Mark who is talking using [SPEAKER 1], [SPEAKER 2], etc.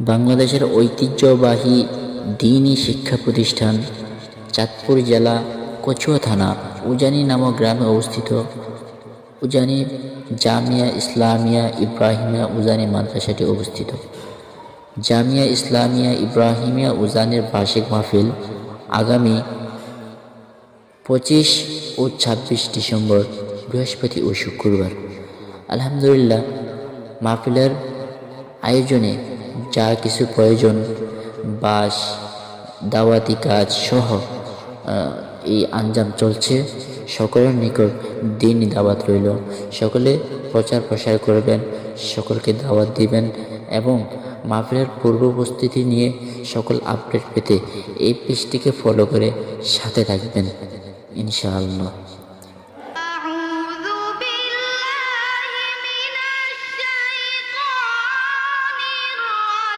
[SPEAKER 1] বাংলাদেশের ঐতিহ্যবাহী দিনী শিক্ষা প্রতিষ্ঠান, চাঁদপুর জেলা, কচুয়া থানা, উজানি নামক গ্রামে অবস্থিত। উজানি জামিয়া ইসলামিয়া ইব্রাহিমিয়া উজানি মাদ্রাসাটি অবস্থিত। জামিয়া ইসলামিয়া ইব্রাহিমিয়া উজানের বার্ষিক মাহফিল আগামী পঁচিশ ও ছাব্বিশ ডিসেম্বর, বৃহস্পতি ও শুক্রবার। আলহামদুলিল্লাহ, মাহফিলের আয়োজনে যা কিছু প্রয়োজন, বাস, দাওয়াতি কাজ সহ এই আঞ্জাম চলছে। সকলের নিকট দিনই দাওয়াত রইল। সকলে প্রচার প্রসার করবেন, সকলকে দাওয়াত দিবেন এবং মাহফিলের পূর্ব উপস্থিতি নিয়ে সকল আপডেট পেতে এই পেজটিকে ফলো করে সাথে থাকবেন, ইনশাআল্লাহ।